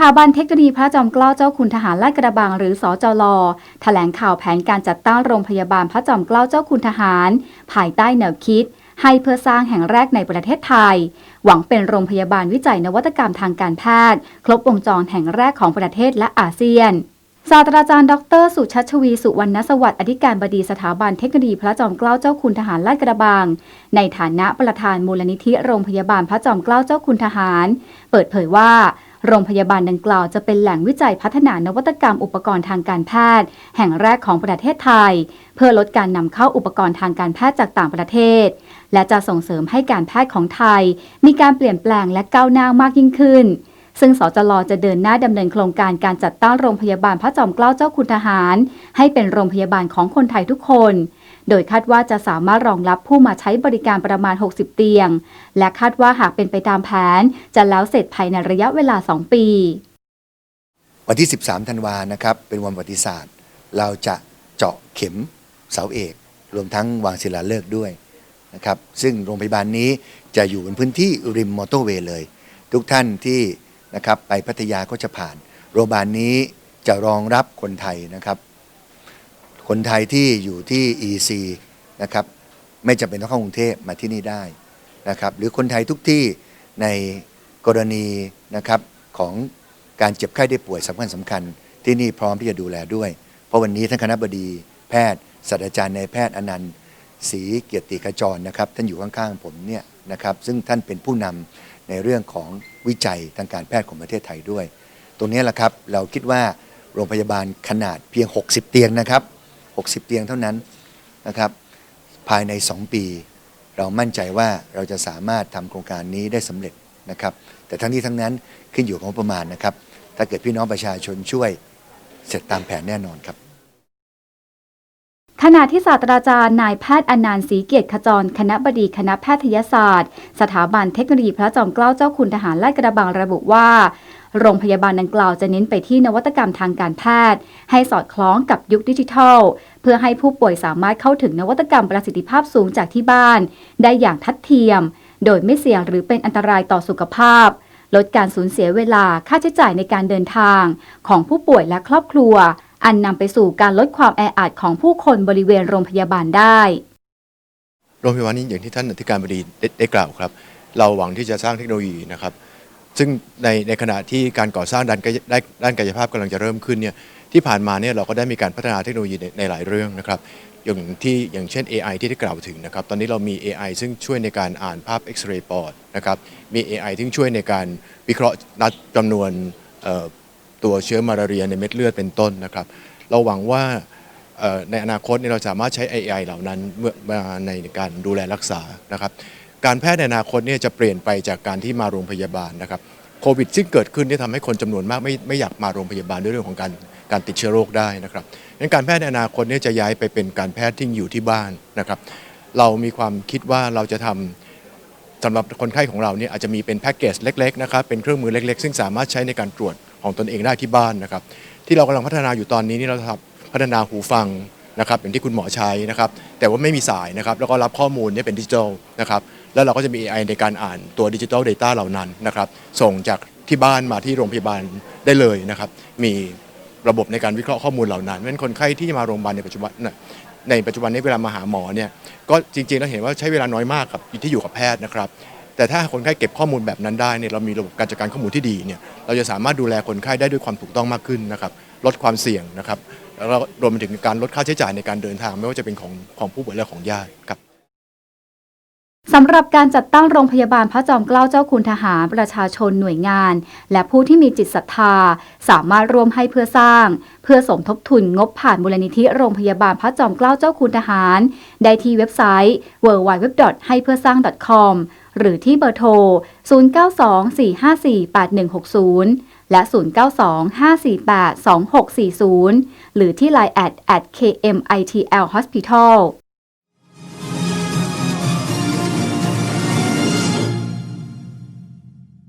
ถาบันเทคโนโลยีพระจอมเกล้าเจ้าคุณทหารลาดกระบังหรือสอจลแถลงข่าวแผนการจัดตั้งโรงพยาบาลพระจอมเกล้าเจ้าคุณทหาร ภายใต้แนวคิด ให้เพื่อสร้างแห่งแรกในประเทศไทย หวังเป็นโรงพยาบาลวิจัยนวัตกรรมทางการแพทย์ ครบวงจรแห่งแรกของประเทศและอาเซียนศาสตราจารย์ดร สุชัชวี สุวรรณสวัสดิ์อธิการบดีสถาบันเทคโนโลยีพระจอมเกล้าเจ้าคุณทหารลาดกระบัง ในฐานะประธานมูลนิธิโรงพยาบาลพระจอมเกล้าเจ้าคุณทหาร เปิดเผยว่า โรงพยาบาลดังกล่าวจะเป็นแหล่งวิจัยพัฒนานวัตกรรมอุปกรณ์ทางการแพทย์ แห่งแรกของประเทศไทย เพื่อลดการนำเข้าอุปกรณ์ทางการแพทย์จากต่างประเทศ และจะส่งเสริมให้การแพทย์ของไทย มีการเปลี่ยนแปลงและก้าวหน้ามากยิ่งขึ้นซึ่งสจลจะเดินหน้าดำเนินโครงการการจัดตั้งโรงพยาบาลพระจอมเกล้าเจ้าคุณทหาร ให้เป็นโรงพยาบาลของคนไทยทุกคน โดยคาดว่าจะสามารถรองรับผู้มาใช้บริการประมาณ 60 เตียง และคาดว่าหากเป็นไปตามแผน จะแล้วเสร็จภายในระยะเวลา 2 ปี วันที่ 13 ธันวานะครับ เป็นวันประวัติศาสตร์ เราจะเจาะเข็มเสาเอก รวมทั้งวางศิลาฤกษ์ด้วยนะครับ ซึ่งโรงพยาบาลนี้จะอยู่บนพื้นที่ริมมอเตอร์เวย์เลย ทุกท่านที่นะครับไปพัทยาก็จะผ่าน โรงพยาบาลนี้จะรองรับคนไทยนะครับ คนไทยที่อยู่ที่ EC นะครับไม่จำเป็นต้องเข้ากรุงเทพมาที่นี่ได้นะครับหรือคนไทยทุกที่ในกรณีนะครับของการเจ็บไข้ได้ป่วยสำคัญสำคัญ ที่นี่พร้อมที่จะดูแลด้วย เพราะวันนี้ท่านคณะบดีแพทย์ศาสตราจารย์นายแพทย์อนันต์ศรีเกียรติขจรนะครับท่านอยู่ข้างๆผมเนี่ยนะครับซึ่งท่านเป็นผู้นำในเรื่องของวิจัยทางการแพทย์ของประเทศไทยด้วย ตรงนี้แหละครับเราคิดว่าโรงพยาบาลขนาดเพียง 60 เตียงนะครับ 60 เตียงเท่านั้นนะครับภายใน 2 ปี เรามั่นใจว่าเราจะสามารถทำโครงการนี้ได้สำเร็จนะครับแต่ทั้งนี้ทั้งนั้นขึ้นอยู่กับงบประมาณนะครับถ้าเกิดพี่น้องประชาชนช่วยเสร็จตามแผนแน่นอนครับขณะที่ศาสตราจารย์นายแพทย์อนันต์ศรีเกียรติขจร คณะบดีคณะแพทยศาสตร์ สถาบันเทคโนโลยีพระจอมเกล้าเจ้าคุณทหารลาดกระบังระบุว่า โรงพยาบาลดังกล่าวจะเน้นไปที่นวัตกรรมทางการแพทย์ ให้สอดคล้องกับยุคดิจิทัล เพื่อให้ผู้ป่วยสามารถเข้าถึงนวัตกรรมประสิทธิภาพสูงจากที่บ้าน ได้อย่างทัดเทียม โดยไม่เสี่ยงหรือเป็นอันตรายต่อสุขภาพ ลดการสูญเสียเวลาค่าใช้จ่ายในการเดินทาง ของผู้ป่วยและครอบครัว อันนำไปสู่การลดความแออัดของผู้คนบริเวณโรงพยาบาลได้โรงพยาบาลนี้อย่างที่ท่านอธิการบดีได้กล่าวครับ เราหวังที่จะสร้างเทคโนโลยีนะครับ ซึ่งในในขณะที่การก่อสร้างด้านกายด้านกายภาพกำลังจะเริ่มขึ้นเนี่ยที่ผ่านมาเนี่ยเราก็ได้มีการพัฒนาเทคโนโลยีในในหลายเรื่องนะครับอย่างที่อย่างเช่น AI ที่ได้กล่าวถึงนะครับตอนนี้เรามี AI ซึ่งช่วยในการอ่านภาพเอ็กซเรย์ปอดนะครับมี AI ที่ช่วยในการวิเคราะห์นัดจำนวนตัวเชื้อมาลาเรียในเม็ดเลือดเป็นต้นนะครับ เราหวังว่าในอนาคตเนี่ยเราสามารถใช้ AI เหล่านั้นมาในการดูแลรักษานะครับ การแพทย์ในอนาคตเนี่ยจะเปลี่ยนไปจากการที่มาโรงพยาบาลนะครับโควิดซึ่งเกิดขึ้นเนี่ยทำให้คนจำนวนมากไม่ไม่อยากมาโรงพยาบาลด้วยเรื่องของการการติดเชื้อโรคได้นะครับงั้นการแพทย์ในอนาคตเนี่ยจะย้ายไปเป็นการแพทย์ที่อยู่ที่บ้านนะครับ เรามีความคิดว่าเราจะทำสำหรับคนไข้ของเราเนี่ยอาจจะมีเป็นแพ็กเกจเล็กๆนะครับเป็นเครื่องมือเล็ก ๆ ซึ่งสามารถใช้ในการตรวจของตนเองได้ที่บ้านนะครับ ที่เรากำลังพัฒนาอยู่ตอนนี้นี่เราพัฒนาหูฟังนะครับอย่างที่คุณหมอใช้นะครับ แต่ว่าไม่มีสายนะครับ แล้วก็รับข้อมูลเนี่ยเป็นดิจิทัลนะครับ แล้วเราก็จะมี AI ในการอ่านตัวดิจิทัล Data เหล่านั้นนะครับ ส่งจากที่บ้านมาที่โรงพยาบาลได้เลยนะครับ มีระบบในการวิเคราะห์ข้อมูลเหล่านั้นเพราะฉะนั้นคนไข้ที่มาโรงพยาบาลในปัจจุบันน่ะในปัจจุบันนี้เวลามาหาหมอเนี่ยก็จริงๆแล้วเห็นว่าใช้เวลาน้อยมากกับที่อยู่กับแพทย์นะครับ แต่ถ้าคนไข้เก็บข้อมูลแบบนั้นได้เนี่ยเรามีระบบการจัดการข้อมูลที่ดีเนี่ยเราจะสามารถดูแลคนไข้ได้ด้วยความถูกต้องมากขึ้นนะครับลดความเสี่ยงนะครับแล้วรวมไปถึงการลดค่าใช้จ่ายในการเดินทาง ไม่ว่าจะเป็นของของผู้ป่วยและของญาติครับ สำหรับการจัดตั้งโรงพยาบาลพระจอมเกล้าเจ้าคุณทหารประชาชนหน่วยงาน และผู้ที่มีจิตศรัทธา สามารถร่วมให้เพื่อสร้าง เพื่อสมทบทุนงบผ่านมูลนิธิโรงพยาบาลพระจอมเกล้าเจ้าคุณทหาร ได้ที่เว็บไซต์ www. ให้เพื่อสร้าง .com หรือที่เบอร์โทร 0924548160 และ 0925482640 หรือที่ Line at at kmitl hospital